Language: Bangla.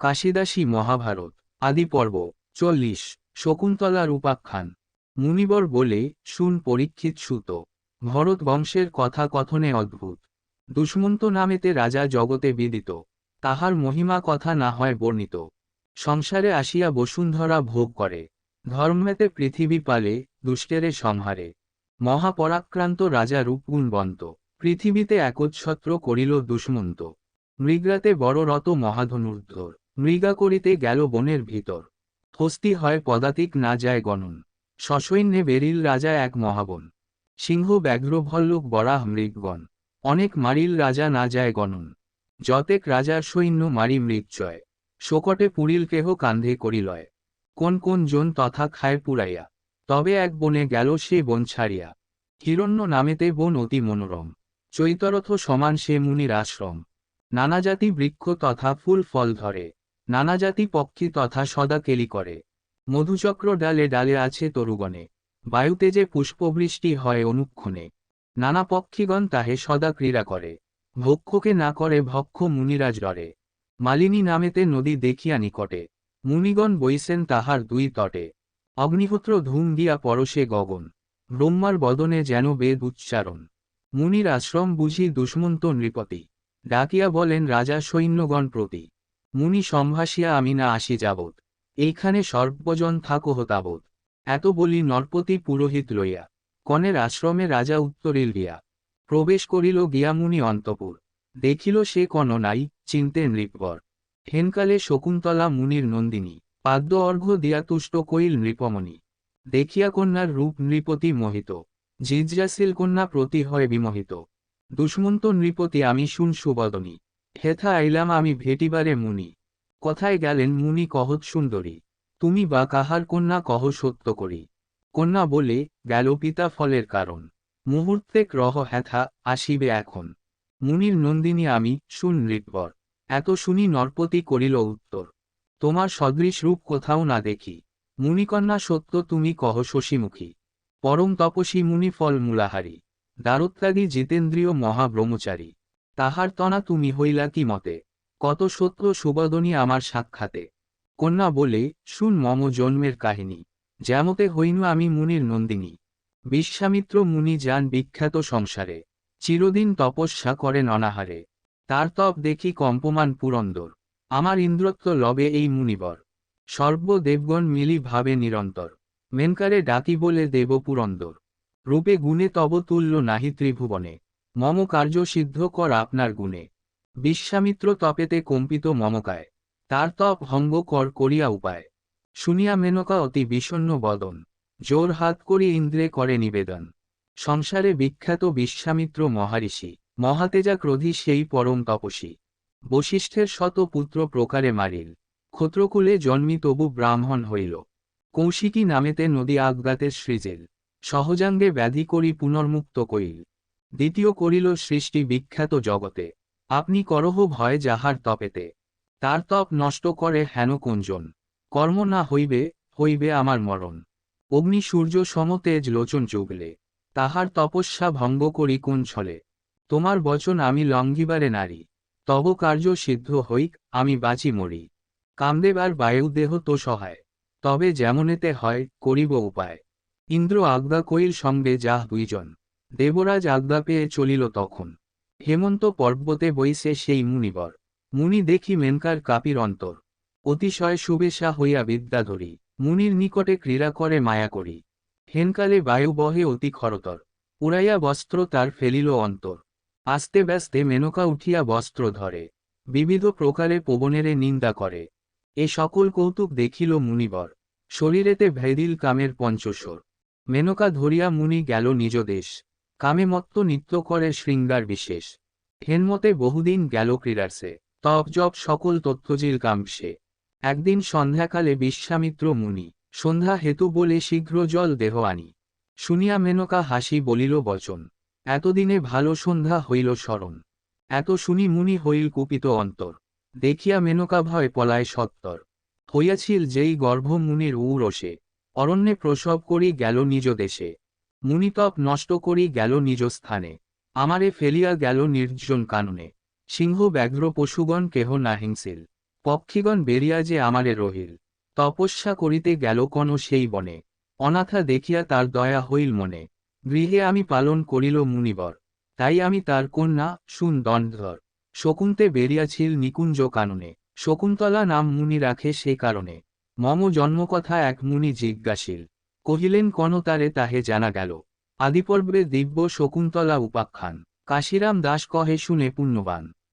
কাশিদাসী মহাভারত, আদি পর্ব, চল্লিশ শকুন্তলার উপাখ্যান মুনিবর বলে, শুন পরীক্ষিত সুত। ভরত বংশের কথা কথনে অদ্ভুত। দুষ্মন্ত নামেতে রাজা জগতে বিদিত। তাহার মহিমা কথা না হয় বর্ণিত। সংসারে আসিয়া বসুন্ধরা ভোগ করে। ধর্মেতে পৃথিবী পালে, দুষ্টেরে সংহারে। মহাপরাক্রান্ত রাজা রূপগুণবন্ত। পৃথিবীতে একচ্ছত্র করিল দুষ্মন্ত। মৃগরাতে বড় রত মহাধনুর্ধর। মৃগা করিতে গেল বনের ভিতর। হস্তি হয় পদাতিক না যায় গণন। সসৈন্যে বেরিল রাজা এক মহাবন। সিংহ ব্যাঘ্র ভল্লুক বরাহ মৃগগণ। অনেক মারিল রাজা না যায় গণন। যতেক রাজার সৈন্য মারি মৃগচয় শোকটে পুরিল কেহ কান্ধে করিলয়। কোন কোন জন তথা খায় পুরাইয়া। তবে এক বনে গেল সে বন ছাড়িয়া। হিরণ্য নামেতে বন অতি মনোরম। চৈতরথ সমান সে মুনির আশ্রম। নানা জাতি বৃক্ষ তথা ফুল ফল ধরে। নানা জাতি পক্ষী তথা সদা কেলি করে। মধুচক্র ডালে ডালে আছে তরুগণে। বায়ুতে যে পুষ্পবৃষ্টি হয় অনুক্ষণে। নানা পক্ষীগণ তাহে সদা ক্রীড়া করে। ভক্ষকে না করে ভক্ষ মুনিরাজ ডরে। মালিনী নামেতে নদী দেখিয়া নিকটে। মুনিগণ বইসেন তাহার দুই তটে। অগ্নিহোত্র ধুম দিয়া পরশে গগন। ব্রহ্মার বদনে যেন বেদ উচ্চারণ। মুনির আশ্রম বুঝি দুষ্মন্ত নৃপতি। ডাকিয়া বলেন রাজা সৈন্যগণ প্রতি। মুনি সম্ভাসিয়া আমি না আসি যাবৎ। এইখানে সর্বজন থাকো হতাবৎ এত বলি নরপতি পুরোহিত লইয়া, কনের আশ্রমে রাজা উত্তরিল গিয়া প্রবেশ করিল গিয়া মুনি অন্তপুর। দেখিল সে কন নাই, চিনতে নৃপবর। হেনকালে শকুন্তলা মুনির নন্দিনী, পাদ্য অর্ঘ্য দিয়া তুষ্ট কইল নৃপমণি। দেখিয়া কন্যার রূপ নৃপতি মোহিত। জিজ্ঞাসিল কন্যা প্রতি হয় বিমোহিত। দুষ্মন্ত নৃপতি আমি শুন সুবদনী। হেথা আইলাম আমি ভেটিবারে মুনি। কথায় গেলেন, মুনি কহৎ সুন্দরী। তুমি বা কাহার কন্যা কহ সত্য করি? কন্যা বলে, গেল পিতা ফলের কারণ। মুহূর্তে গ্রহ হেথা, আসিবে এখন। মুনির নন্দিনী আমি, শুন নৃপবর এত শুনি নরপতি করিল উত্তর। তোমার সদৃশ রূপ কোথাও না দেখি। মুনিকন্যা সত্য তুমি কহ শশীমুখী। পরম তপসী মুনি ফল মূলাহারী। দ্বারত্যাগী জিতেন্দ্রীয় মহাব্রহ্মচারী। তাহার তনা তুমি হইলা কি মতে? কত সত্য সুবদনী আমার সাক্ষাতে। কন্যা বলে, শুন মম জন্মের কাহিনী। যেমতে হইনু আমি মুনির নন্দিনী। বিশ্বামিত্র মুনি যান বিখ্যাত সংসারে। চিরদিন তপস্যা করেন অনাহারে। তার তপ দেখি কম্পমান পুরন্দর। আমার ইন্দ্রত্ব লবে এই মুনিবর। সর্বদেবগণ মিলি ভাবে নিরন্তর। মেনকারে ডাকি বলে দেব পুরন্দর। রূপে গুণে তব তুল্য নাহি ত্রিভুবনে। মম কার্য সিদ্ধ কর আপনার গুণে। বিশ্বামিত্র তপেতে কম্পিত মমকায়। তার তপ ভঙ্গ কর করিয়া উপায়। শুনিয়া মেনকা অতি বিষণ্ণ বদন। জোর হাত করি ইন্দ্রে করে নিবেদন। সংসারে বিখ্যাত বিশ্বামিত্র মহারিষি। মহাতেজা ক্রোধী সেই পরম তপসী। বশিষ্ঠের শত পুত্র প্রকারে মারিল। ক্ষত্রকুলে জন্মি তবু ব্রাহ্মণ হইল। কৌশিকী নামেতে নদী আগগাতে সৃজেল। সহজাঙ্গে ব্যাধি করি পুনর্মুক্ত কইল। দ্বিতীয় করিল সৃষ্টি বিখ্যাত জগতে। আপনি করহ ভয় যাহার তপেতে। তার তপ নষ্ট করে হেন কুঞ্জন। কর্ম না হইবে হইবে আমার মরণ। অগ্নি সূর্য সমতেজ লোচন চুগলে। তাহার তপস্যা ভঙ্গ করি কোন ছলে। তোমার বচন আমি লঙ্ঘিবারে নারী। তব কার্য সিদ্ধ হইক, আমি বাঁচি মরি। কামদেব আর বায়ু দেহ তো সহায়। তবে যেমনেতে হয়, করিব উপায়। ইন্দ্র আজ্ঞা কইল সঙ্গে যাহ দুইজন। দেবরাজ আজ্ঞা পেয়ে চলিল তখন। হেমন্ত পর্বতে বইছে সেই মুনিবর। মুনি দেখি মেনকার কাপির অন্তর। অতিশয় শুভেশা হইয়া বিদ্যাধরী মুনির নিকটে ক্রীড়া করে মায়া করি। হেনকালে বায়ু বহে অতি খরতর। উড়াইয়া বস্ত্র তার ফেলিল অন্তর। আস্তে ব্যস্তে মেনকা উঠিয়া বস্ত্র ধরে। বিবিধ প্রকারে পবনেরে নিন্দা করে। এ সকল কৌতুক দেখিল মুনিবর। শরীরেতে ভেদিল কামের পঞ্চস্বর। মেনকা ধরিয়া মুনি গেল নিজ দেশ। কামে মত্ত নিত্য করে শৃঙ্গার বিশেষ। হেনমতে বহুদিন গেল ক্রীড়ার্সে জপ সকল তথ্যজিল কামসে একদিন সন্ধ্যাকালে বিশ্বামিত্র মুনি, সন্ধ্যা হেতু বলে শীঘ্র জল দেহ আনি। শুনিয়া মেনকা হাসি বলিল, বচন, এতদিনে ভালো সন্ধ্যা হইল স্মরণ। এত শুনি মুনি হইল কুপিত অন্তর। দেখিয়া মেনকা ভয় পলায় সত্তর। হইয়াছিল যেই গর্ভ মুনির ঔরসে। অরণ্যে প্রসব করি গেল নিজ দেশে। মুনিতপ নষ্ট করি গেল নিজ স্থানে। আমারে ফেলিয়া গেল নির্জন কাননে। সিংহ ব্যাঘ্র পশুগণ কেহ না হিংসিল। পক্ষীগণ বেরিয়া যে আমারে রহিল। তপস্যা করিতে গেল কোন সেই বনে। অনাথা দেখিয়া তার দয়া হইল মনে। গৃহে আমি পালন করিল মুনিবর। তাই আমি তার কন্যা শুন দণ্ডধর। শকুন্তে বেরিয়াছিল নিকুঞ্জ কাননে। শকুন্তলা নাম মুনি রাখে সে কারণে। মম জন্মকথা এক মুনি জিজ্ঞাসিল। কহিলেন কনতারে তাহে জানা গেল। আদিপর্বে দিব্য শকুন্তলা উপাখ্যান। কাশিরাম দাস কহে শুনে পুণ্যবান।